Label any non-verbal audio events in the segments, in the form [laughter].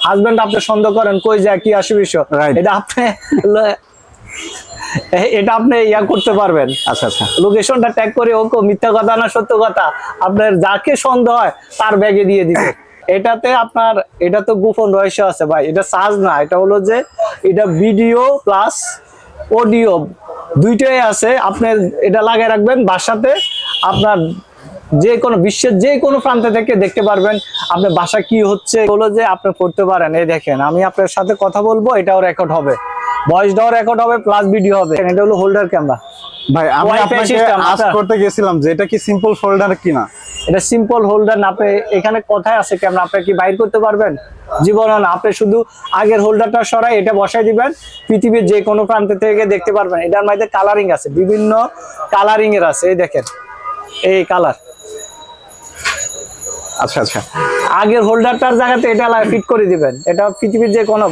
Husband আপনি সন্দেহ করেন কই যায় কি আসে বিষয় এটা আপনি এটা আপনি ইয়া করতে পারবেন। আচ্ছা আচ্ছা। লোকেশনটা ট্যাগ করে ও মিথ্যা কথা না সত্য কথা আপনার যাকে সন্দেহ হয় তার ব্যাগে দিয়ে দিবে [coughs] এটাতে আপনার এটা তো গোপন রহস্য আছে ভাই এটা সাজ না এটা হলো যে এটা ভিডিও প্লাস অডিও দুইটাই আছে আপনি এটা লাগিয়ে রাখবেন বাসাতে আপনার যে কোনো বিশ্বের যে কোনো প্রান্ত থেকে দেখতে পারবেন আপনার বাসা কি হচ্ছে হলো যে আপনি করতে পারেন। এই দেখেন আমি আপনার সাথে কথা বলব এটাও রেকর্ড হবে। ভয়েসটাও রেকর্ড হবে প্লাস ভিডিও হবে। এটা হলো হোল্ডার ক্যামেরা ভাই আমি আপনাকে আজ আচ্ছা। করতে গেছিলাম যে এটা কি সিম্পল ফোল্ডার কিনা? এটা সিম্পল হোল্ডার না আপনি এখানে কথায় আছে ক্যামেরা আপনি কি বাইর করতে পারবেন? জীবনে না আপনি শুধু আগের হোল্ডারটা সরাই এটা বসাই দিবেন। পৃথিবীর যে কোনো প্রান্ত থেকে দেখতে পারবেন। এটার মধ্যে কালারিং আছে বিভিন্ন কালারিং এর আছে এই দেখেন। এই কালার আচ্ছা আচ্ছা। আগের হোল্ডারটার জায়গাতে এটা ফিট করে দিবেন। এটা পৃথিবীর যে কোনো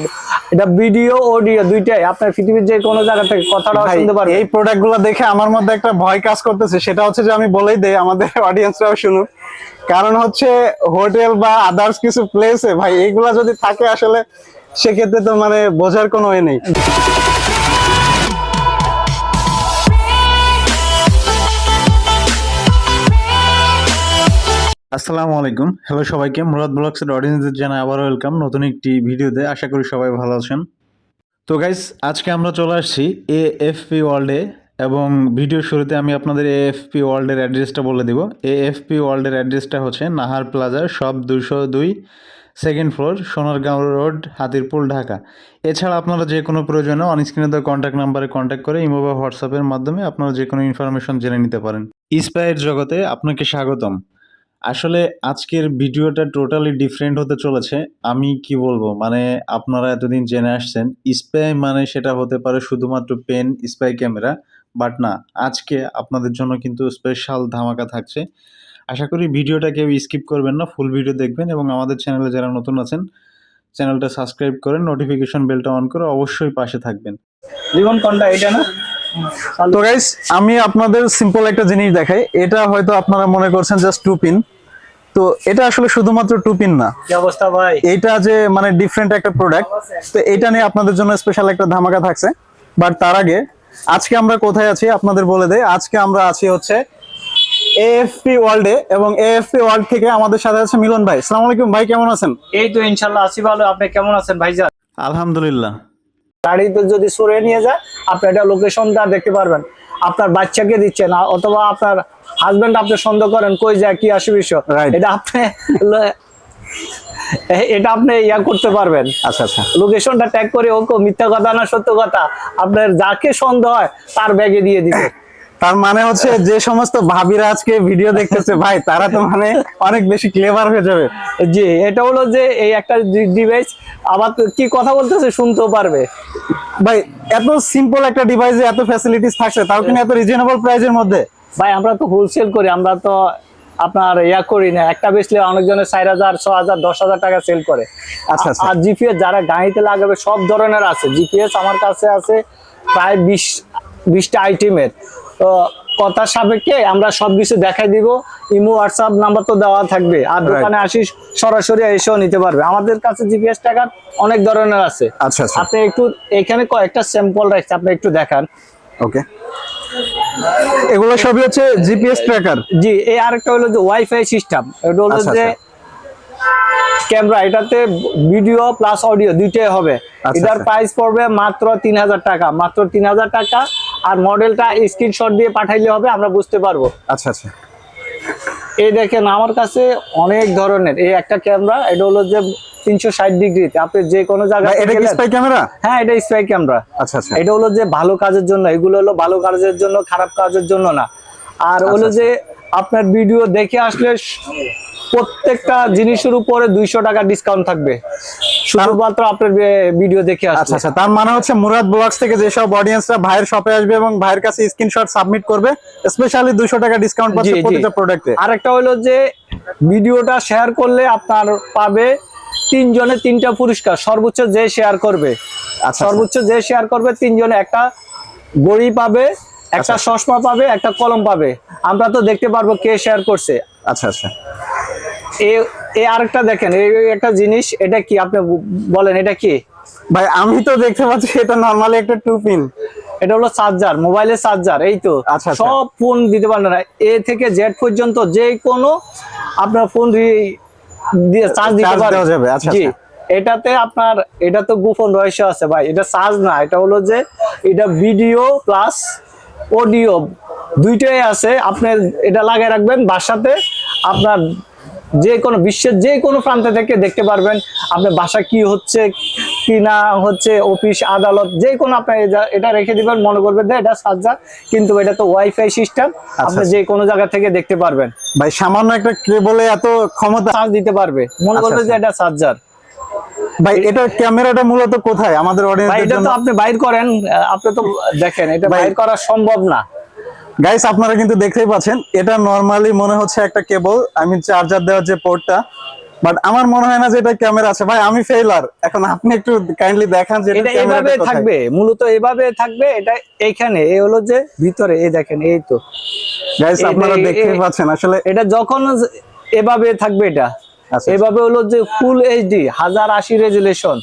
এটা ভিডিও অডিও দুইটাই। আপনার পৃথিবীর যে কোনো জায়গা থেকে কথাটাও ভাই, শুনতে পারবেন। এই প্রোডাক্টগুলো দেখে আমার মধ্যে একটা ভয় কাজ করতেছে। সেটা হচ্ছে যে আমি বলেই দেই আমাদের [laughs] অডিয়েন্সরাও শুনুক। কারণ হচ্ছে হোটেল বা আদার্স কিছু প্লেসে ভাই এইগুলা যদি থাকে আসলে সেক্ষেত্রে তো মানে বোঝার কোনো এ নেই। আসসালামু আলাইকুম। হ্যালো সবাইকে, মুরাদ ব্লগসের অডিয়েন্সদের জানাই আবার ওয়েলকাম নতুন একটি ভিডিওতে। আশা করি সবাই ভালো আছেন। তো গাইস আজকে আমরা চলে আসছি এ এফ পি ওয়ার্ল্ডে এবং ভিডিও শুরুতে আমি আপনাদের এ এফ পি ওয়ার্ল্ডের অ্যাড্রেসটা বলে দিব। এ এফ পি ওয়ার্ল্ডের অ্যাড্রেসটা হচ্ছে নাহার প্লাজার সব দুশো দুই second floor Sonargaon road Hatirpul, Dhaka. এছাড়া আপনারা যে কোনো প্রয়োজনে অনস্ক্রিনে দেওয়া কন্ট্যাক্ট নাম্বারে কন্ট্যাক্ট করে ইমো বা হোয়াটসঅ্যাপের মাধ্যমে আপনারা যে কোনো ইনফরমেশন জেনে নিতে পারেন। ইস্পায়ের জগতে আপনাকে স্বাগতম। আসলে আজকের ভিডিওটা টোটালি ডিফারেন্ট হতে চলেছে। আমি কি বলব? মানে আপনারা এতদিন জেনে আসছেন স্পাই মানে সেটা হতে পারে শুধুমাত্র পেন স্পাই ক্যামেরা বাট না, আজকে আপনাদের জন্য কিন্তু স্পেশাল ধামাকা থাকছে। আশা করি ভিডিওটা কেউ স্কিপ করবেন না ফুল ভিডিও দেখবেন এবং আমাদের চ্যানেলে যারা নতুন আছেন চ্যানেলটা সাবস্ক্রাইব করেন নোটিফিকেশন বেলটা অন করে অবশ্যই পাশে থাকবেন। এটা না? তো গাইস আমি আপনাদের সিম্পল একটা জিনিস দেখাই। এটা হয়তো আপনারা মনে করছেন জাস্ট টু পিন তো এটা আসলে শুধুমাত্র টু পিন না। কি অবস্থা ভাই? এইটা যে মানে ডিফারেন্ট একটা প্রোডাক্ট তো এটা নিয়ে আপনাদের জন্য স্পেশাল একটা ধামাকা থাকছে। বাট তার আগে আজকে আমরা কোথায় আছি আপনাদের বলে দেই। আজকে আমরা আছি হচ্ছে এএফপি ওয়ার্ল্ডে এবং এএফপি ওয়ার্ল্ড থেকে আমাদের সাথে আছে মিলন ভাই। আসসালামু আলাইকুম ভাই কেমন আছেন? এই তো ইনশাল্লাহ আছি ভালো। আপনি কেমন আছেন ভাইজান? আলহামদুলিল্লাহ। গাড়িতে যদি সরে নিয়ে যায় আপনি এটা লোকেশনটা দেখতে পারবেন। আপনার বাচ্চাকে দিচ্ছেন অথবা আপনার হাজবেন্ড আপনি সন্দেহ করেন কই যায় কি আসে বিষয় এটা আপনি এটা আপনি ইয়া করতে পারবেন। আচ্ছা আচ্ছা। লোকেশনটা ট্যাগ করে ও মিথ্যা কথা না সত্য কথা আপনার যাকে সন্দেহ হয় তার ব্যাগে দিয়ে দিবে। তার মানে হচ্ছে যে সমস্ত ভাবিরা আজকে ভিডিও দেখতেছে ভাই তারা তো মানে অনেক বেশি ক্লেভার হয়ে যাবে। জি এটা হলো যে এই একটা ডিভাইস আবার কি কথা বলতেছে শুনতেও পারবে। ভাই এত সিম্পল একটা ডিভাইসে এত ফ্যাসিলিটিস থাকছে তাও কিন্তু এত রিজনেবল প্রাইসের মধ্যে? ভাই আমরা তো হোলসেল করি আমরা তো আপনার ইয়া করি না। একটা বেচলে অনেকজনের চার হাজার ছ হাজার দশ হাজার টাকা সেল করে। আচ্ছা, আচ্ছা। আর জিপিএস যারা গাড়িতে লাগাবে সব ধরনের আছে। জিপিএস আমার কাছে আছে প্রায় বিশ বিশটা আইটেমের তো কথার সাপেক্ষে আমরা সবকিছু দেখাই দিব। ইমো হোয়াটসঅ্যাপ নাম্বার তো দেওয়া থাকবে। আর দোকানে আসি সরাসরি এসেও নিতে পারবে। আমাদের কাছে জিপিএস টাকা অনেক ধরনের আছে। আচ্ছা আচ্ছা। আপনি একটু এখানে কয়েকটা স্যাম্পল রাখছি আপনি একটু দেখান। ওকে এগুলো সবই হচ্ছে জিপিএস ট্র্যাকার জি এই আরেকটা হলো যে ওয়াইফাই সিস্টেম এটা হলো আচ্ছা, যে আচ্ছা। ক্যামেরা এটাতে ভিডিও প্লাস অডিও দুইটাই হবে। আচ্ছা, এটার আচ্ছা। প্রাইস পড়বে মাত্র তিন হাজার টাকা। মাত্র তিন হাজার টাকা। আর মডেলটা স্ক্রিনশট দিয়ে পাঠাইলে হবে আমরা বুঝতে পারব। আচ্ছা আচ্ছা। এই দেখেন আমার কাছে অনেক ধরনের এই একটা ক্যামেরা এটা হলো যে তিনশো ষাট ডিগ্রিতে আপনি যে কোনো জায়গায় হ্যাঁ এটা স্পাই ক্যামেরা আচ্ছা আচ্ছা। এটা হলো যে ভালো কাজের জন্য এগুলো হলো ভালো কাজের জন্য খারাপ কাজের জন্য না। আর হলো আচ্ছা। যে আপনার ভিডিও দেখে আসলে প্রত্যেকটা জিনিসের উপরে দুইশো টাকা ডিসকাউন্ট থাকবে। শুধুমাত্র আপনার ভিডিও দেখে আচ্ছা আচ্ছা তার মানে হচ্ছে মুরাদ ব্লগস থেকে যেসব অডিয়েন্সরা ভাইয়ের শপে আসবে এবং ভাইয়ের কাছে স্ক্রিনশট সাবমিট করবে স্পেশালি দুশো টাকা ডিসকাউন্ট পাচ্ছে। প্রতিটা প্রোডাক্টে আরেকটা হলো যে ভিডিওটা শেয়ার করলে আপনার পাবে তিনজনে তিনটা পুরস্কার সর্বোচ্চ যে শেয়ার করবে। আচ্ছা সর্বোচ্চ যে শেয়ার করবে তিনজনে একটা গড়ি পাবে একটা আচ্ছা। চশমা পাবে একটা কলম পাবে। আমরা তো দেখতে পারব কে শেয়ার করছে। আচ্ছা আচ্ছা। এ- আরেকটা দেখেন এই একটা জিনিস এটা কি? আপনি বলেন এটা কি? ভাই আমি তো দেখতে পাচ্ছি এটা নরমালি একটা টু পিন এটা হলো চার্জার মোবাইলের চার্জার এই তো। আচ্ছা, আচ্ছা। সব ফোন দিতে পারবেন না। এ থেকে জেড পর্যন্ত যে কোনো আপনার ফোন দিয়ে চার্জ দিতে যাবে, আচ্ছা, জি। আচ্ছা। এটাতে আপনার এটা তো গোপন রহস্য আছে ভাই এটা চার্জ না এটা হলো যে এটা ভিডিও প্লাস অডিও দুইটাই আছে আপনি এটা লাগিয়ে রাখবেন বাসাতে আপনার যে কোনো বিশ্বের যে কোনো প্রান্ত থেকে দেখতে পারবেন আপনার বাসা কি হচ্ছে কি না হচ্ছে অফিস আদালত যে কোনো আপনি এটা- রেখে দিবেন মনে করবেন যে এটা চার্জার কিন্তু এটা তো ওয়াইফাই সিস্টেম আপনি আচ্ছা। যে কোনো জায়গা থেকে দেখতে পারবেন ভাই সামান্য একটা কেবলে এত ক্ষমতা দিতে পারবে মনে আচ্ছা, করবে যে আচ্ছা। এটা চার্জার ভাই এটা ক্যামেরাটা মূলত কোথায়? আমাদের ভাই এটা তো আপনি বাইর করেন আপনি তো দেখেন এটা বাইর করা সম্ভব না। গাইস আপনারা কিন্তু দেখতেই পাচ্ছেন এটা নরমালি মনে হচ্ছে একটা কেবল আমি চার্জার দেওয়ার যে পোর্টটা বাট আমার মনে হয় না যে এটা ক্যামেরা আছে। ভাই আমি ফেইলার এখন আপনি একটু কাইন্ডলি দেখান যে এটা এভাবে থাকবে মূলত এভাবে থাকবে এটা এইখানে এই হলো যে ভিতরে এই দেখেন এই তো। গাইস আপনারা দেখতেই পাচ্ছেন আসলে এটা যখন এভাবে থাকবে এটা। এভাবে হলো যে ফুল এইচডি হাজার আশি রেজুলেশন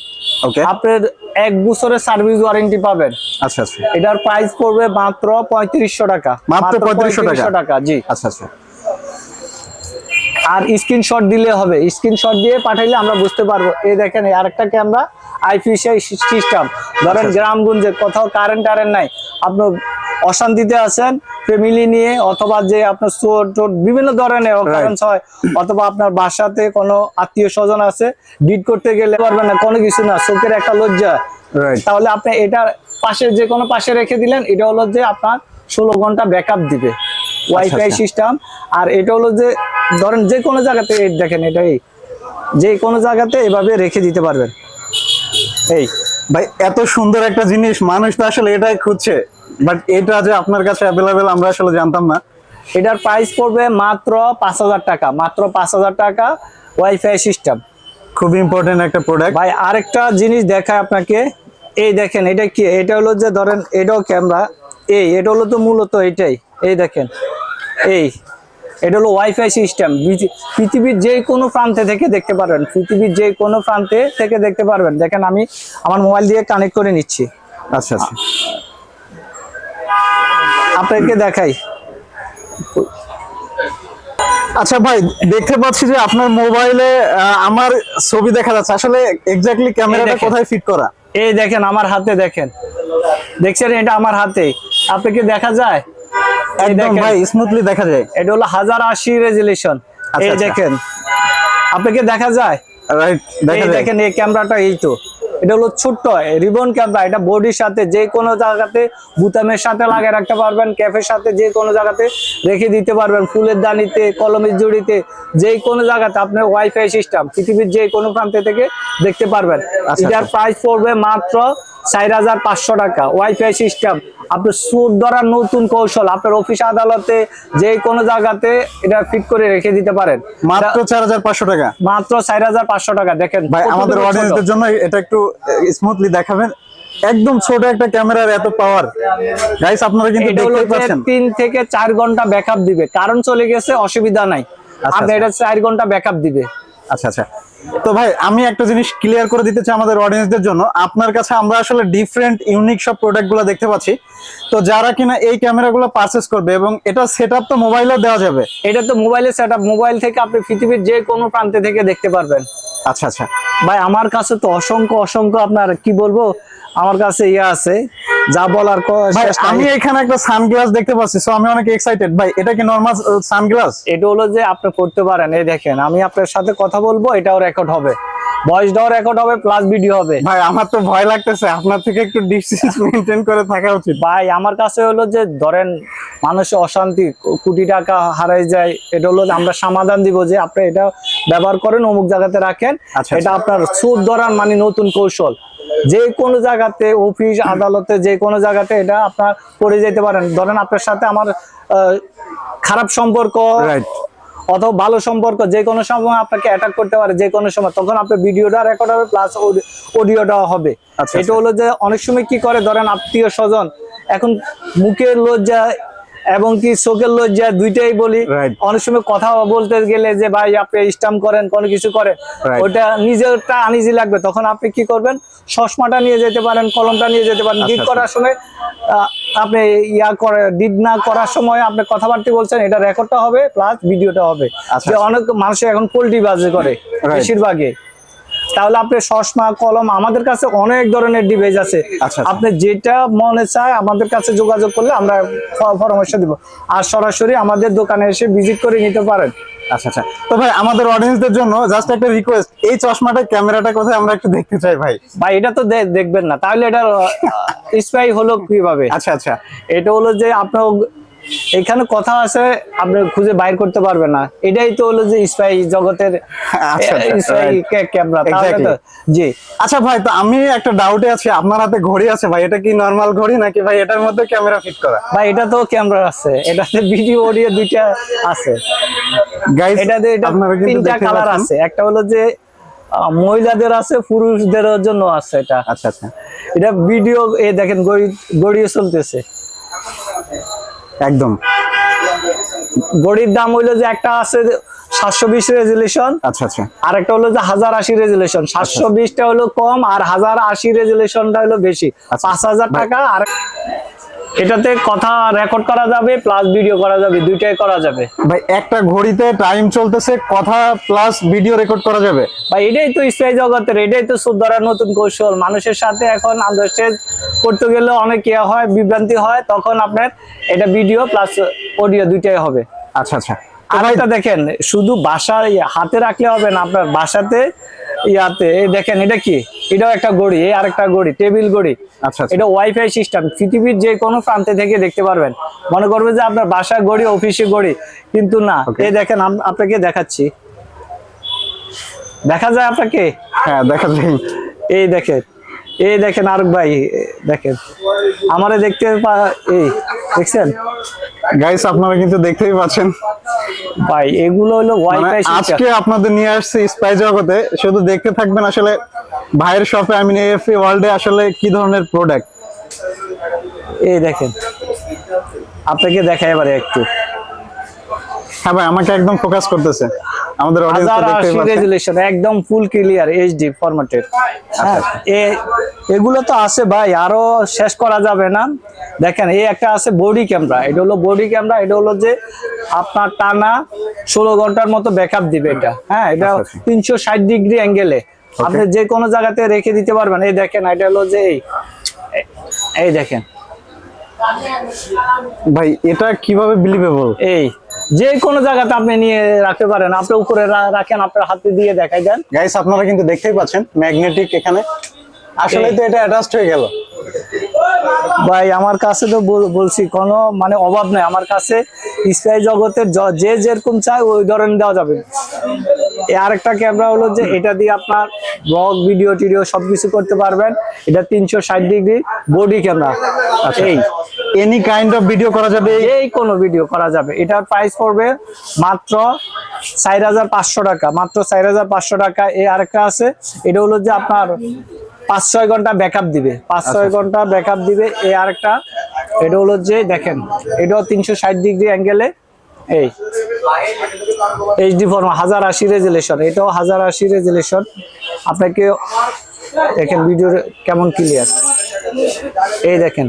ওকে আপনার এক বছরের সার্ভিস ওয়ারেন্টি পাবেন। আচ্ছা আচ্ছা। এটার প্রাইস পড়বে মাত্র পঁয়ত্রিশশো টাকা। মাত্র 3500 টাকা? টাকা জি। আচ্ছা আচ্ছা। আর স্ক্রিনশট দিলে হবে। স্ক্রিনশট দিয়ে পাঠাইলে আমরা বুঝতে পারব। এই দেখেন আরেকটা ক্যামেরা আইপিসিআই সিস্টেম ধরেন আচ্ছা। গ্রামগঞ্জে কোথাও কারেন্ট টারেন্ট নাই। আপনার অশান্তিতে আছেন ফ্যামিলি নিয়ে অথবা যে আপনার চোর টোর বিভিন্ন ধরনের অকারেন্স হয় অথবা আপনার বাসাতে কোনো আত্মীয় স্বজন আছে ডিট করতে গেলে পারবেন না কোনো কিছু না চোখের একটা লজ্জা। তাহলে আপনি এটা পাশে যে কোনো পাশে রেখে দিলেন এটা হলো যে আপনার ষোলো ঘণ্টা ব্যাকআপ দিবে। ওয়াইফাই আচ্ছা। সিস্টেম আর এটা হলো যে ধরেন যে কোনো জায়গাতে দেখেন এটাই যে কোনো জায়গাতে এভাবে রেখে দিতে পারবেন। এই ভাই এত সুন্দর একটা জিনিস মানুষ তো আসলে এটাই খুঁজছে। বাট এটা যে আপনার কাছে অ্যাভেলেবেল আমরা আসলে জানতাম না। এটার প্রাইস পড়বে মাত্র পাঁচ হাজার টাকা মাত্র পাঁচ হাজার টাকা ওয়াইফাই সিস্টেম খুব ইম্পর্টেন্ট একটা প্রোডাক্ট ভাই আরেকটা জিনিস দেখায় আপনাকে। এই দেখেন এটা কি? এটা হলো যে ধরেন এটাও ক্যামেরা এই এটা হলো তো মূলত এটাই। এই দেখেন। এই এটা হলো ওয়াইফাই সিস্টেম পৃথিবীর যে কোনো প্রান্তে থেকে দেখতে পারবেন। পৃথিবীর যে কোনো প্রান্তে থেকে দেখতে পারবেন। দেখেন আমি আমার মোবাইল দিয়ে কানেক্ট করে নিচ্ছি। আচ্ছা আচ্ছা। আপনাকে দেখাই। আচ্ছা ভাই দেখতে পাচ্ছি যে আপনার মোবাইলে আমার ছবি দেখা যাচ্ছে। আসলে এক্স্যাক্টলি ক্যামেরাটা কোথায় ফিট করা? এই দেখেন আমার হাতে দেখেন। দেখছেন এটা আমার হাতে। আপনাকে দেখা যায়? একদম ভাই স্মুথলি দেখা যায়। এটা হলো হাজার আশি রেজুলেশন আচ্ছা, এই আচ্ছা। দেখেন আপনাকে দেখা যায়? রাইট দেখা এই যায়। দেখেন এই ক্যামেরাটা এই তো। এটা হলো ছোট্ট রিবন ক্যামেরা এটা বডির সাথে যে কোনো জায়গাতে বুতামের সাথে লাগিয়ে রাখতে পারবেন ক্যাফের সাথে যে কোনো জায়গাতে রেখে দিতে পারবেন ফুলের দানিতে কলমের জড়িতে যে কোনো জায়গাতে আপনার ওয়াইফাই সিস্টেম পৃথিবীর যে কোনো প্রান্তে থেকে দেখতে পারবেন। আচ্ছা, এটার। প্রাইস পড়বে মাত্র চার হাজার পাঁচশো টাকা। ওয়াইফাই সিস্টেম আপনার সুদ ধরার নতুন কৌশল আপনার অফিস আদালতে যে কোনো জায়গাতে এটা ফিট করে রেখে দিতে পারেন। মাত্র চার হাজার পাঁচশো টাকা? মাত্র চার হাজার পাঁচশো টাকা দেখেন ভাই আমাদের ছোট। অডিয়েন্সদের জন্য এটা একটু স্মুথলি দেখাবেন। একদম ছোট একটা ক্যামেরার এত পাওয়ার গাইস আপনারা কিন্তু দেখতেই পাচ্ছেন। তিন থেকে চার ঘণ্টা ব্যাকআপ দিবে। কারণ চলে গেছে অসুবিধা নাই। আচ্ছা, আপনি এটা চার ঘণ্টা ব্যাকআপ দিবে। আচ্ছা আচ্ছা। তো ভাই আমি একটা জিনিস ক্লিয়ার করে দিতে চাই আমাদের অডিয়েন্সদের জন্য। আপনার কাছে আমরা আসলে ডিফারেন্ট ইউনিক সব প্রোডাক্টগুলো দেখতে পাচ্ছি। তো যারা কিনা এই ক্যামেরাগুলো পারচেস করবে এবং এটা সেটআপ তো মোবাইলেও দেওয়া যাবে। এটা তো মোবাইলের সেট মোবাইল থেকে আপনি পৃথিবীর যে কোনো প্রান্তে থেকে দেখতে পারবেন। আচ্ছা আচ্ছা। ভাই আমার কাছে তো অসংখ্য অসংখ্য আপনার কি বলব? আমার কাছে ইয়ে আছে। যা বলার। আমি এখানে একটা সানগ্লাস দেখতে পাচ্ছি সো আমি অনেক এক্সাইটেড ভাই এটা কি নরমাল সানগ্লাস? এটা হলো যে আপনি করতে পারেন এই দেখেন আমি আপনার সাথে কথা বলব এটাও রেকর্ড হবে। ভয়েসটাও রেকর্ড হবে প্লাস ভিডিও হবে। ভাই আমার তো ভয় লাগতেছে। আপনার থেকে একটু ডিস্টেন্স মেনটেন করে থাকা উচিত। ভাই আমার কাছে হলো যে ধরেন মানুষের অশান্তি কোটি টাকা হারাই যায় এটা হলো আমরা সমাধান দিব যে আপনি এটা ব্যবহার করেন অমুক জায়গাতে রাখেন আচ্ছা, এটা আপনার সুদ ধরার মানে নতুন কৌশল। যে কোনো জায়গাতে অফিস আদালতে যে কোনো জায়গাতে এটা আপনার করে যেতে পারেন। ধরেন আপনার সাথে আমার খারাপ সম্পর্ক রাইট অথবা ভালো সম্পর্ক যে কোনো সময় আপনাকে অ্যাটাক করতে পারে যে কোনো সময় তখন আপনার ভিডিওটা রেকর্ড হবে প্লাস অডিওটা হবে। আচ্ছা, এটা হলো যে অনেক সময় কি করে ধরেন আত্মীয় স্বজন এখন মুখের লজ্জা এবং কি চোখের লজ্জা দুইটাই বলি। অনেক সময় কথা বলতে গেলে যে ভাই আপনি স্টাম্প করেন কোনো কিছু করেন। Right. ওটা নিজেরটা আনিজি লাগবে। তখন আপনি কি করবেন? চশমাটা নিয়ে যেতে পারেন কলমটা নিয়ে যেতে পারেন। ডিড আচ্ছা, করার সময় আহ, আপনি ইয়া করে ডিড না করার সময় আপনি কথাবার্তা বলছেন এটা রেকর্ডটা হবে প্লাস ভিডিওটা হবে। আচ্ছা, যে অনেক মানুষ এখন পোল্ট্রি বাজে করে বেশিরভাগই। তাহলে আপনি চশমা কলম আমাদের কাছে অনেক ধরনের ডিভাইস আছে। আচ্ছা। আপনি যেটা মনে চায় আমাদের কাছে যোগাযোগ করলে আমরা পরামর্শ দিব। আর সরাসরি আমাদের দোকানে এসে ভিজিট করে নিতে পারেন। আচ্ছা আচ্ছা। তো ভাই আমাদের অডিয়েন্সদের জন্য জাস্ট একটা রিকোয়েস্ট এই চশমাটা ক্যামেরাটা কোথায় আমরা একটু দেখতে চাই ভাই? ভাই এটা তো দেখবেন না। তাহলে এটা স্পাই হলো কীভাবে? আচ্ছা আচ্ছা। এটা হলো যে আপনার এখানে কথা আছে আপনি খুঁজে বাইর করতে পারবেন না। এটাই তো হলো যে স্পাই জগতের আচ্ছা, আচ্ছা. ক্যামেরা. জি। আচ্ছা ভাই তো আমি একটা ডাউটে আছি আপনার হাতে ঘড়ি আছে ভাই এটা কি নর্মাল ঘড়ি নাকি ভাই এটার মধ্যে ক্যামেরা ফিট করা? ভাই এটা তো ক্যামেরা আছে এটাতে ভিডিও অডিও দুইটা আছে। গাইস এটাতে এটা তিনটা কালার আছে একটা হলো যে মহিলাদের আছে পুরুষদের জন্য আছে এটা। আচ্ছা আচ্ছা। এটা ভিডিও এ দেখেন গড়ি গড়িয়ে চলতেছে। একদম। গড়ির দাম হইল যে একটা আছে সাতশো বিশ রেজুলেশন আচ্ছা আচ্ছা। আর একটা হলো যে হাজার আশি রেজুলেশন। সাতশো বিশটা হলো কম আর হাজার আশি রেজুলেশনটা হলো বেশি। আচ্ছা। পাঁচ হাজার টাকা আর এটাতে কথা রেকর্ড করা যাবে প্লাস ভিডিও করা যাবে দুইটাই করা যাবে। ভাই একটা ঘড়িতে টাইম চলতেছে কথা প্লাস ভিডিও রেকর্ড করা যাবে। বা এটাই তো স্থায়ী জগতের এটাই তো সুন্দরের নতুন কৌশল। মানুষের সাথে এখন আন্ডারস্ট্যান্ড করতে গেলে অনেক ইয়ে হয় বিভ্রান্তি হয় তখন আপনার এটা ভিডিও প্লাস অডিও দুইটাই হবে। আচ্ছা আচ্ছা। আর একটা দেখেন শুধু বাসায় হাতে রাখলে হবে না আপনার বাসাতে ইয়াতে দেখেন এটা কি? এটাও একটা গড়ি এই আরেকটা গড়ি টেবিল গড়ি। আচ্ছা আচ্ছা। এটা ওয়াইফাই সিস্টেম পৃথিবীর যে কোনো প্রান্তে থেকে দেখতে পারবেন। মনে করবে যে আপনার বাসা গড়ি অফিসে গড়ি কিন্তু না। এই দেখেন আপনাকে দেখাচ্ছি। দেখা যায় আপনাকে? হ্যাঁ দেখা যায়। এই দেখেন এই দেখেন আরক ভাই দেখেন। আমারে দেখতে পা- এই দেখছেন? গাইস আপনারা কিন্তু দেখতেই পাচ্ছেন। ভাই এগুলো হলো মানে ওয়াইফাই আজকে আপনাদের নিয়ে আসছে স্পাই জগতে শুধু দেখতে থাকবেন আসলে ভাইয়ের শপে আমি এফ ওয়ার্ল্ডে আসলে কি ধরনের প্রোডাক্ট এই দেখেন আপনাকে দেখাই এবারে একটু। হ্যাঁ ভাই আমাকে একদম ফোকাস করতেছে। আমাদের অডিয়েন্স দেখতেই পাচ্ছে রেজুলেশন একদম ফুল ক্লিয়ার এইচডি ফরম্যাটের হ্যাঁ এ- এগুলো তো আছে ভাই আরও শেষ করা যাবে না। দেখেন এই একটা আছে বডি ক্যামেরা এটা হলো বডি ক্যামেরা এটা হলো যে আপনার টানা ষোলো ঘণ্টার মতো ব্যাকআপ দিবে এটা। হ্যাঁ এটা আচ্ছা, আচ্ছা। তিনশো ষাট ডিগ্রি অ্যাঙ্গেলে আপনি যে কোনো জায়গাতে রেখে দিতে পারবেন। এই দেখেন এটা হলো যে এই। এই দেখেন। ভাই এটা কীভাবে বিলিভেবল এই। যে কোনো জায়গাতে আপনি নিয়ে রাখতে পারেন। আপনি উপরে রাখেন, আপনার হাতে দিয়ে দেখাই দেন। গাইস আপনারা কিন্তু দেখতেই পাচ্ছেন ম্যাগনেটিক এখানে। আসলে তো এটা অ্যাটাচড হয়ে গেল। ভাই আমার কাছে তো বলছি কোনো মানে অভাব নাই। আমার কাছে স্পাই জগতের যে যেরকম চায় ওই ধরনের দেওয়া যাবে। আরেকটা ক্যামেরা হলো যে এটা দিয়ে আপনার ব্লগ ভিডিও টিডিও সবকিছু করতে পারবেন। এটা তিনশো ষাট ডিগ্রি বডি ক্যামেরা এই। এনি কাইন্ড অফ ভিডিও করা যাবে? এই- এই কোনো ভিডিও করা যাবে। এটার প্রাইস পড়বে মাত্র চার হাজার পাঁচশো টাকা। মাত্র চার হাজার পাঁচশো টাকা। এই আরেকটা আছে। এটা হলো যে আপনার পাঁচ ছয় ঘণ্টা ব্যাকআপ দিবে। পাঁচ ছয় ঘণ্টা ব্যাকআপ দিবে। এই আরেকটা এটা হলো যে দেখেন এটাও তিনশো ষাট ডিগ্রি অ্যাঙ্গেলে এই এইচডি ফর্মা হাজার আশি রেজুলেশন এটাও হাজার আশি রেজুলেশন আপনাকে দেখেন ভিডিও কেমন ক্লিয়ার এই দেখেন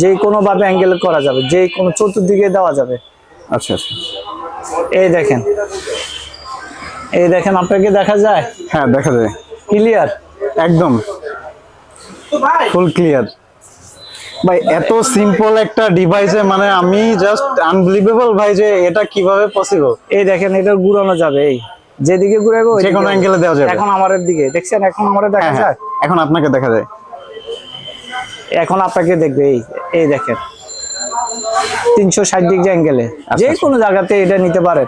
যে কোনো ভাবে অ্যাঙ্গেল করা যাবে যে কোনো চতুর্দিকে দেওয়া যাবে। আচ্ছা আচ্ছা। এই দেখেন এই দেখেন আপনাকে দেখা যায়? হ্যাঁ দেখা যায়। ক্লিয়ার একদম। ফুল ক্লিয়ার ভাই এত সিম্পল একটা ডিভাইসে মানে আমি জাস্ট আনবিলিভেবল ভাই যে এটা কীভাবে পসিবল এই দেখেন এটা ঘুরানো যাবে এই। যেদিকে ঘুরাবে যে কোনো অ্যাঙ্গেলে দেওয়া যাবে। এখন আমাদের দিকে। দেখছেন এখন আমাদের দেখা হ্যাঁ হ্যাঁ। যায়? এখন আপনাকে দেখা যায়। এখন আপনাকে দেখবে এই এই দেখেন। তিনশো ষাট ডিগ্রি অ্যাঙ্গেলে যে। কোনো জায়গাতে এটা নিতে পারেন।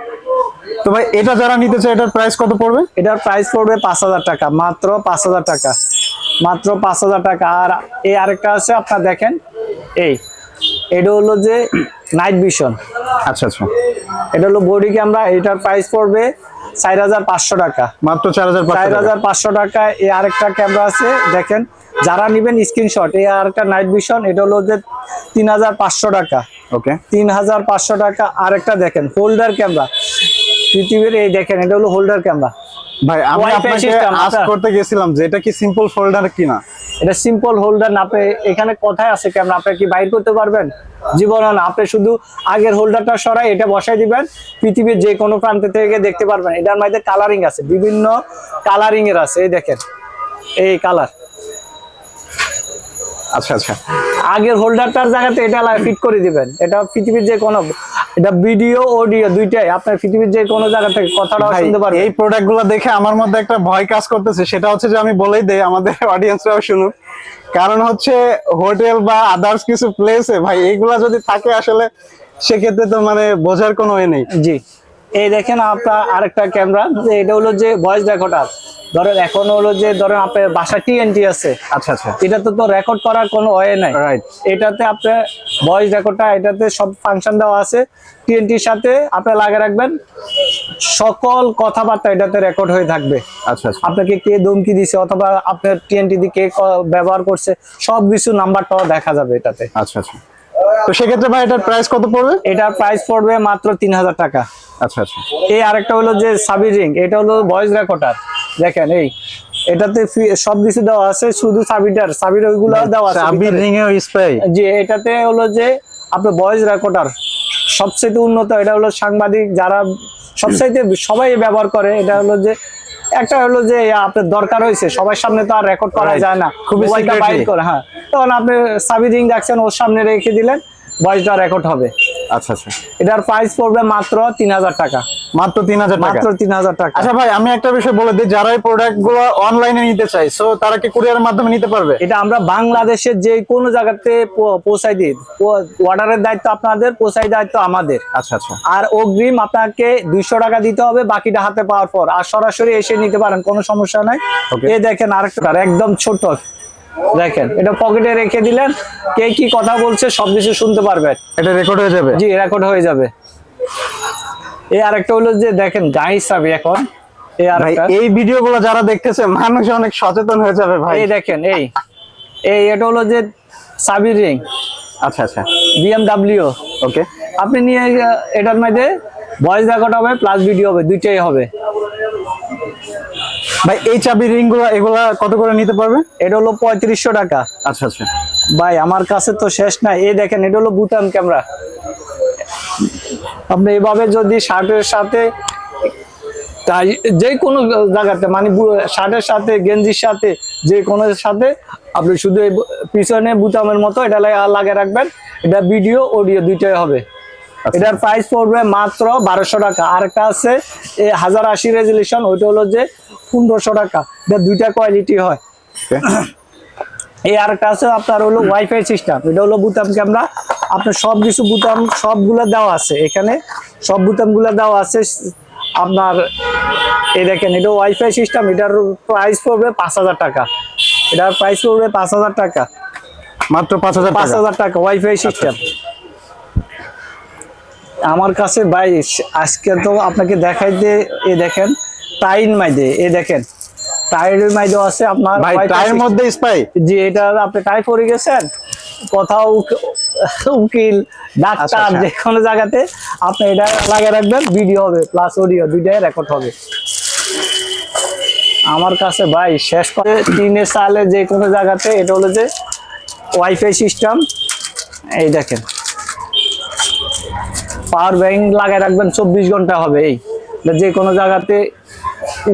তো ভাই এটা যারা নিতে চায় এটার প্রাইস কত পড়বে? এটার প্রাইস পড়বে পাঁচ হাজার টাকা মাত্র পাঁচ হাজার টাকা মাত্র পাঁচ হাজার টাকা। আর এই আরেকটা আছে আপনার দেখেন এই এটা হলো যে নাইট ভিশন আচ্ছা আচ্ছা। এটা হলো বডি ক্যামেরা এটার প্রাইস পড়বে চার হাজার পাঁচশো টাকা। মাত্র চার হাজার চার হাজার পাঁচশো টাকা এই আরেকটা ক্যামেরা আছে দেখেন যারা নিবেন স্ক্রিনশট এই আরেকটা নাইট ভিশন এটা হলো যে তিন হাজার পাঁচশো টাকা। ওকে তিন হাজার পাঁচশো টাকা আরেকটা দেখেন হোল্ডার ক্যামেরা পৃথিবীর এই দেখেন এটা হলো হোল্ডার ক্যামেরা ভাই আমি আপনাকে আস্ক করতে গেছিলাম যে এটা কি সিম্পল ফোল্ডার কিনা? এটা সিম্পল হোল্ডার না আপনি এখানে কথায় আছে ক্যামেরা আপনি কি বাইর করতে পারবেন? জীবনও না আপনি শুধু আগের হোল্ডারটা সরাই এটা বসাই দিবেন। পৃথিবীর যে কোনো প্রান্ত থেকে দেখতে পারবেন। এটার মধ্যে কালারিং আছে বিভিন্ন কালারিং এর আছে এই দেখেন। এই কালার আচ্ছা আচ্ছা। আগের হোল্ডারটার জায়গাতে এটা ফিট করে দিবেন। এটা পৃথিবীর যে কোনো এটা ভিডিও অডিও দুইটাই। আপনার পৃথিবীর যে কোনো জায়গা থেকে কথাটা শুনতে পারবেন। এই প্রোডাক্টগুলো দেখে আমার মধ্যে একটা ভয় কাজ করতেছে। সেটা হচ্ছে যে আমি বলেই দেই আমাদের অডিয়েন্সরাও শুনুক। কারণ হচ্ছে হোটেল বা আদার্স কিছু প্লেসে ভাই এইগুলা যদি থাকে আসলে সেক্ষেত্রে তো মানে বোঝার কোনো এ নেই। জি। এই দেখেন আপনার আরেকটা ক্যামেরা এটা হলো যে ভয়েস রেকর্ডার ধরেন এখন হলো যে ধরেন আপনার বাসা টিএনটি আছে। আচ্ছা আচ্ছা। এটা তো রেকর্ড করার কোনো ওয়ে নাই। রাইট এটাতে আপনার ভয়েস রেকর্ডটা এটাতে সব ফাংশন দেওয়া আছে। টিএনটির সাথে আপনি লাগিয়ে রাখবেন। সকল কথাবার্তা এটাতে রেকর্ড হয়ে থাকবে। আচ্ছা আচ্ছা। আপনাকে কে ধমকি দিছে অথবা আপনার টিএনটি দিয়ে কে ব্যবহার করছে সব কিছু নাম্বারটাও দেখা যাবে এটাতে। আচ্ছা আচ্ছা। তো সেক্ষেত্রে ভাই এটার প্রাইস কত পড়বে? এটার প্রাইস পড়বে মাত্র তিন হাজার টাকা। আচ্ছা আচ্ছা। এই আরেকটা হলো যে সাবি রিং এটা হলো ভয়েস রেকর্ডার দেখেন এই এটাতে ফি- সব কিছু দেওয়া আছে শুধু সাবিটার সাবির ওইগুলো দেওয়া আছে ভিতরে। রিং স্প্রে জি এটাতে হলো যে আপনার ভয়েস রেকর্ডার সবচেয়ে উন্নত এটা হলো সাংবাদিক যারা সবচাইতে সবাই ব্যবহার করে এটা হলো যে একটা হলো যে আপনার দরকার হয়েছে সবার সামনে তো আর রেকর্ড করা যায় না। খুবই। বাইর করে হ্যাঁ। তখন আপনি সাবি রিং রাখছেন ওর সামনে রেখে দিলেন বয়সটা রেকর্ড হবে। আচ্ছা আচ্ছা। এটার প্রাইস পড়বে মাত্র তিন হাজার টাকা। মাত্র তিন হাজার মাত্র তিন হাজার টাকা। আচ্ছা ভাই আমি একটা বিষয় বলে দিই যারা এই প্রোডাক্টগুলো অনলাইনে নিতে চাই সো তারা কি কুরিয়ারের মাধ্যমে নিতে পারবে? এটা আমরা বাংলাদেশের যে কোনো জায়গাতে পৌঁছাই দিই। অর্ডারের দায়িত্ব আপনাদের পৌঁছাই দায়িত্ব আমাদের। আচ্ছা আচ্ছা। আর অগ্রিম আপনাকে দুইশো টাকা দিতে হবে বাকিটা হাতে পাওয়ার পর। আর সরাসরি এসে নিতে পারেন কোনো সমস্যা নাই। এ দেখেন আরেকটা একদম ছোট। দেখেন এটা পকেটে রেখে দিলেন কে কি কথা বলছে সবকিছু শুনতে পারবেন। এটা রেকর্ড হয়ে যাবে। জি রেকর্ড হয়ে যাবে। এই আরেকটা হলো যে দেখেন গাই হিসাবে এখন এই ভিডিও গুলো যারা দেখতেছে মানুষ অনেক সচেতন হয়ে যাবে ভাই। এই দেখেন এই এই এটা হলো যে সাবির রিং আচ্ছা আচ্ছা। বিএমডাব্লিউ ওকে আপনি নিয়ে এটার মধ্যে ভয়েস রেকর্ড হবে প্লাস ভিডিও হবে দুইটাই হবে। ভাই এই চাবি রিংগুলো এগুলা কত করে নিতে পারবে? এটা হলো পঁয়ত্রিশশো টাকা। আচ্ছা আচ্ছা। ভাই আমার কাছে তো শেষ নাই এই দেখেন এটা হলো বুতাম ক্যামেরা। আপনি এভাবে যদি শার্টের সাথে তাই- যে কোনো জায়গাতে মানে শার্টের সাথে গেঞ্জির সাথে যে কোনো সাথে আপনি শুধু পিছনে বুতামের মতো এটা লাগা- লাগিয়ে রাখবেন। এটা ভিডিও অডিও দুইটাই হবে। এটার প্রাইস পড়বে মাত্র বারোশো টাকা। আর একটা আছে হাজার আশি রেজলিউশন ওইটা হলো যে পনেরোশো টাকা। এটা দুইটা কোয়ালিটি হয়। এই আর একটা আছে আপনার হলো ওয়াইফাই সিস্টেম এটা হলো বুতাম ক্যামেরা আপনার সব কিছু বুতাম সবগুলো দেওয়া আছে এখানে। সব বুতামগুলো দেওয়া আছে। আপনার এই দেখেন এটা ওয়াইফাই সিস্টেম এটার প্রাইস পড়বে পাঁচ হাজার টাকা। এটার প্রাইস পড়বে পাঁচ হাজার টাকা। মাত্র পাঁচ হাজার পাঁচ হাজার টাকা ওয়াইফাই সিস্টেম আমার কাছে ভাই আজকে তো আপনাকে দেখাইতে এ দেখেন টাইন মাইদে এ দেখেন টাইরের মাইদে আছে আপনার ভাই টায়ের system। মধ্যে স্পাই জি এটা আপনি টাই করে গেছেন কোথাও উকিল ডাক্তার আচ্ছা, আচ্ছা। যে কোনো জায়গাতে আপনি এটা লাগিয়ে রাখবেন ভিডিও হবে প্লাস অডিও দুইটাই রেকর্ড হবে আমার কাছে ভাই শেষ করে তিনের সালে যে কোনো জায়গাতে এটা হলো যে ওয়াইফাই সিস্টেম এই দেখেন পাওয়ার ব্যাংক লাগাই রাখবেন চব্বিশ ঘণ্টা হবে এই। যে কোনো জায়গাতে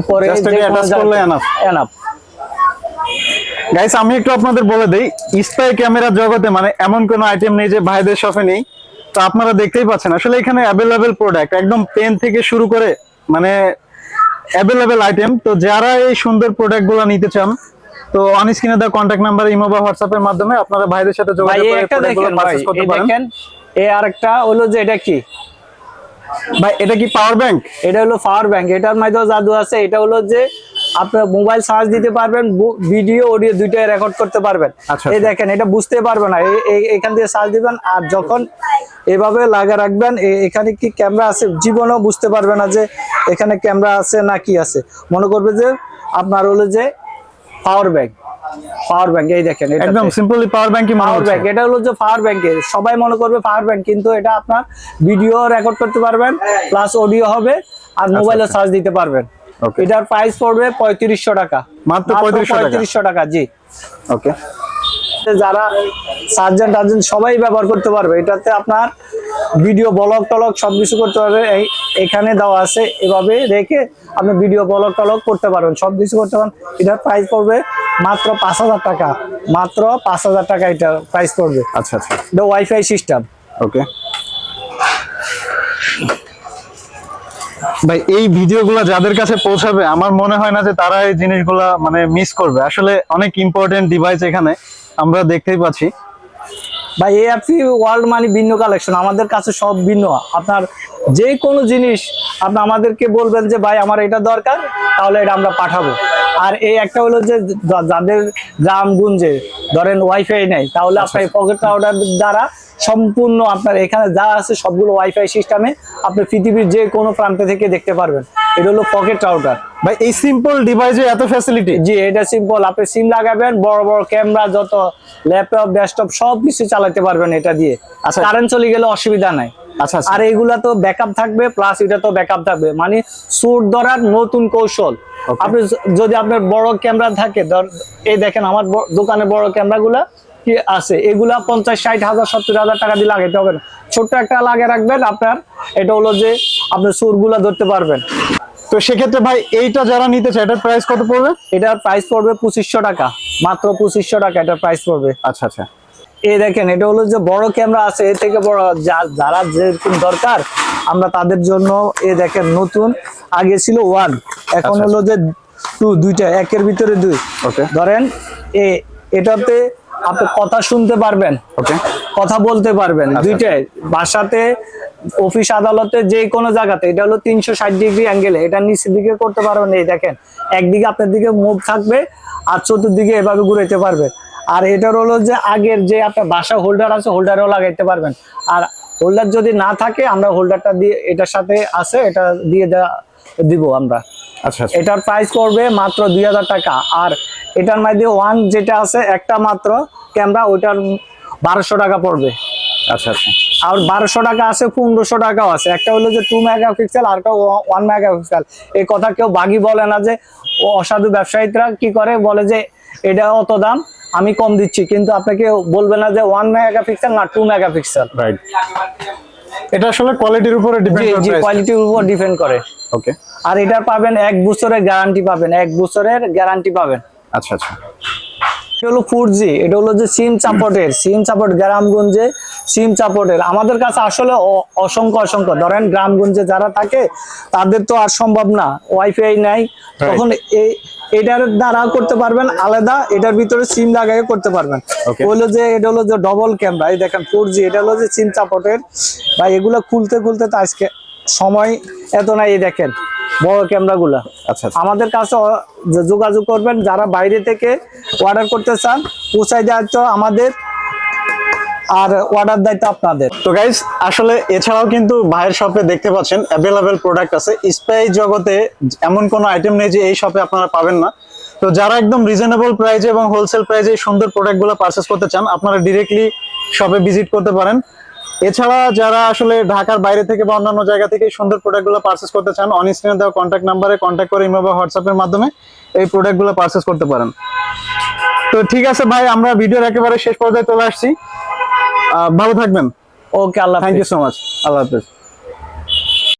উপরে। এনাফ গাইস আমি একটু আপনাদের বলে দেই স্পাই ক্যামেরার জগতে মানে এমন কোন আইটেম নেই যে ভাইদের শপে নেই। তো আপনারা দেখতেই পাচ্ছেন আসলে এখানে অ্যাভেলেবেল প্রোডাক্ট একদম পেন থেকে শুরু করে মানে অ্যাভেলেবেল আইটেম তো যারা এই সুন্দর প্রোডাক্টগুলো নিতে চান তো অন স্ক্রিনে দেওয়া কন্ট্যাক্ট নাম্বার ইমো বা হোয়াটসঅ্যাপের মাধ্যমে আপনারা ভাইদের সাথে যোগাযোগ করে প্রোডাক্টগুলো পারচেজ করতে পারেন। এই আরেকটা হলো যে এটা কি? ভাই এটা কি পাওয়ার ব্যাংক এটা হলো পাওয়ার ব্যাংক এটার মাধ্যমে জাদু আছে। এটা হলো যে আপনার মোবাইল চার্জ দিতে পারবেন ভিডিও অডিও দুইটাই রেকর্ড করতে পারবেন। আচ্ছা, এই আচ্ছা। দেখেন এটা বুঝতে পারবে না। এখান দিয়ে চার্জ দিবেন আর যখন এভাবে লাগা রাখবেন এ- এখানে কি ক্যামেরা আছে? জীবনেও বুঝতে পারবে না যে এখানে ক্যামেরা আছে না কি আছে। মনে করবে যে আপনার হলো যে পাওয়ার ব্যাংক পাওয়ার ব্যাংক এই দেখেন এটা একদম সিম্পলি পাওয়ার ব্যাংকই মনে পাওয়ার ব্যাংক এটা হলো যে পাওয়ার ব্যাংকে সবাই মনে করবে পাওয়ার ব্যাংক কিন্তু এটা আপনার ভিডিও রেকর্ড করতে পারবেন প্লাস অডিও হবে আর মোবাইলে চার্জ দিতে পারবেন। আচ্ছা, এটার প্রাইস পড়বে পঁয়ত্রিশশো টাকা। মাত্র পঁয়ত্রিশশো টাকা। জি। ওকে যারা সার্জেন্ট টার্জেন্ট সবাই ব্যবহার করতে পারবে। এটাতে আপনার ভিডিও ব্লগ টলগ সবকিছু করতে পারবে। এই এখানে দেওয়া আছে। এভাবে রেখে আপনি ভিডিও ব্লগ টলগ করতে পারবেন। সব কিছু করতে পারেন এটার প্রাইস পড়বে মাত্র পাঁচ হাজার টাকা। মাত্র পাঁচ হাজার টাকা এটার প্রাইস পড়বে। আচ্ছা আচ্ছা। এটা ওয়াইফাই সিস্টেম ওকে ভাই এই ভিডিওগুলো যাদের কাছে পৌঁছাবে আমার মনে হয় না যে তারা এই জিনিসগুলা মানে মিস করবে। আসলে অনেক ইম্পর্টেন্ট ডিভাইস এখানে। আমরা দেখতেই পাচ্ছি। ভাই এআরপি ওয়ার্ল্ড মানি ভিন্ন কালেকশন আমাদের কাছে সব ভিন্ন। আপনার যে কোনো জিনিস আপনি আমাদেরকে বলবেন যে ভাই আমার এটা দরকার তাহলে এটা আমরা পাঠাবো। আর এই একটা হলো যে যাদের গ্রাম গুঞ্জে ধরেন ওয়াইফাই নেই তাহলে আপনার পকেট অর্ডার দ্বারা সম্পূর্ণ আপনার এখানে যা আছে সবগুলো ওয়াইফাই সিস্টেমে আপনি পৃথিবীর যে কোনো প্রান্ত থেকে দেখতে পারবেন। এটা হলো পকেট রাউটার ভাই এই সিম্পল ডিভাইসে এত ফ্যাসিলিটি জি এটা সিম্পল আপনি সিম লাগাবেন বড় বড় ক্যামেরা যত ল্যাপটপ ডেস্কটপ সব কিছু চালাতে পারবেন এটা দিয়ে। আচ্ছা। কারেন্ট চলে গেলে অসুবিধা নাই। আচ্ছা আচ্ছা আর এগুলা তো ব্যাকআপ থাকবে প্লাস এটা তো ব্যাকআপ থাকবে। মানে সুট ধরার নতুন কৌশল। আপনি যদি আপনার বড় ক্যামেরা থাকে এই দেখেন আমার দোকানে বড় ক্যামেরাগুলা কি আছে? এগুলা পঞ্চাশ ষাট হাজার সত্তর হাজার টাকা দিয়ে লাগাইতে হবে না। ছোট্ট একটা লাগিয়ে রাখবেন আপনার। এটা হলো যে আপনি সুরগুলা ধরতে পারবেন। তো সেক্ষেত্রে ভাই এইটা যারা নিতে চায় এটার প্রাইস কত পড়বে? এটার প্রাইস পড়বে পঁচিশশো টাকা। মাত্র পঁচিশশো টাকা এটার প্রাইস পড়বে। আচ্ছা আচ্ছা। এই দেখেন এটা হলো যে বড় ক্যামেরা আছে এর থেকে বড় যা- যারা যেরকম দরকার আমরা তাদের জন্য এ দেখেন নতুন আগে ছিল ওয়ান এখন আচ্ছা, হলো যে টু দুইটা একের ভিতরে দুই। ওকে ধরেন এ এটাতে আপনি কথা শুনতে পারবেন ওকে কথা বলতে পারবেন আচ্ছা, দুইটাই। বাসাতে অফিস আদালতে যে কোনো জায়গাতে এটা হলো তিনশো ষাট ডিগ্রি অ্যাঙ্গেলে এটা নিচের দিকে করতে পারবেন এই দেখেন। একদিকে আপনার দিকে মুভ থাকবে আর চতুর্দিকে এভাবে ঘুরাইতে পারবেন আর এটার হলো যে আগের যে আপনার বাসা হোল্ডার আছে হোল্ডারও লাগাইতে পারবেন। আর হোল্ডার যদি না থাকে আমরা হোল্ডারটা দিয়ে এটার সাথে আছে এটা দিয়ে দেওয়া দিব আমরা। আচ্ছা আচ্ছা। এটার প্রাইস পড়বে মাত্র দুই হাজার টাকা। আর এটার মধ্যে ওয়ান যেটা আছে একটা মাত্র ক্যামেরা ওইটার বারোশো টাকা পড়বে। আচ্ছা আচ্ছা। আর বারোশো টাকা আছে পনেরোশো টাকাও আছে। একটা হলো যে টু মেগা পিক্সেল আর একটা ওয়ান মেগা পিক্সেল এই কথা কেউ বাগি বলে না যে অসাধু ব্যবসায়ীরা কি করে? বলে যে এটা অত দাম আমি কম দিচ্ছি কিন্তু আপনাকে বলবে না যে ওয়ান মেগা পিক্সেল না টু মেগা পিক্সেল রাইট এটা আসলে কোয়ালিটির উপরে ডিপেন্ড জি করে কোয়ালিটির উপর ডিপেন্ড করে। ওকে আর এটার পাবেন এক বছরের গ্যারান্টি পাবেন এক বছরের গ্যারান্টি পাবেন। আচ্ছা আচ্ছা। এটা হলো ফোর জি এটা হলো যে সিম সাপোর্টের সিম সাপোর্ট গ্রামগঞ্জে সিম সাপোর্টের আমাদের কাছে আসলে অসংখ্য অসংখ্য। ধরেন গ্রামগঞ্জে যারা থাকে তাদের তো আর সম্ভব না ওয়াইফাই নাই। তখন এই এটার দ্বারা করতে পারবেন আলাদা এটার ভিতরে সিম লাগাই করতে পারবেন। বলল হলো যে এটা হলো যে ডবল ক্যামেরা এই দেখেন ফোর জি এটা হলো যে সিম সাপোর্টের বা এগুলো খুলতে খুলতে তো আজকে সময় এত নাই এই দেখেন বড় ক্যামেরা গুলা আচ্ছা আচ্ছা। আমাদের কাছে যোগাযোগ করবেন যারা বাইরে থেকে অর্ডার করতে চান পৌঁছাই দেওয়ার আমাদের আর অর্ডার দায়িত্ব আপনাদের। তো গাইস আসলে এছাড়াও কিন্তু ভাইয়ের শপে দেখতে পাচ্ছেন অ্যাভেলেবেল প্রোডাক্ট আছে। স্পাই জগতে এমন কোনো আইটেম নেই যে এই শপে আপনারা পাবেন না। তো যারা একদম রিজনেবল প্রাইজে এবং হোলসেল প্রাইজে এই সুন্দর প্রোডাক্টগুলো পারচেস করতে চান, আপনারা ডিরেক্টলি শপে ভিজিট করতে পারেন। এছাড়া যারা আসলে ঢাকার বাইরে থেকে বা অন্যান্য জায়গা থেকে সুন্দর প্রোডাক্টগুলো পারচেস করতে চান অন স্ক্রিনে দেওয়া কন্ট্যাক্ট নাম্বারে কন্ট্যাক্ট করে ইমো বা হোয়াটসঅ্যাপের মাধ্যমে এই প্রোডাক্টগুলো পারচেস করতে পারেন। তো ঠিক আছে ভাই, আমরা ভিডিওর একেবারে শেষ পর্যায়ে চলে আসছি। ভালো থাকবেন। Okay Allah thank you so much আল্লাহ হাফেজ।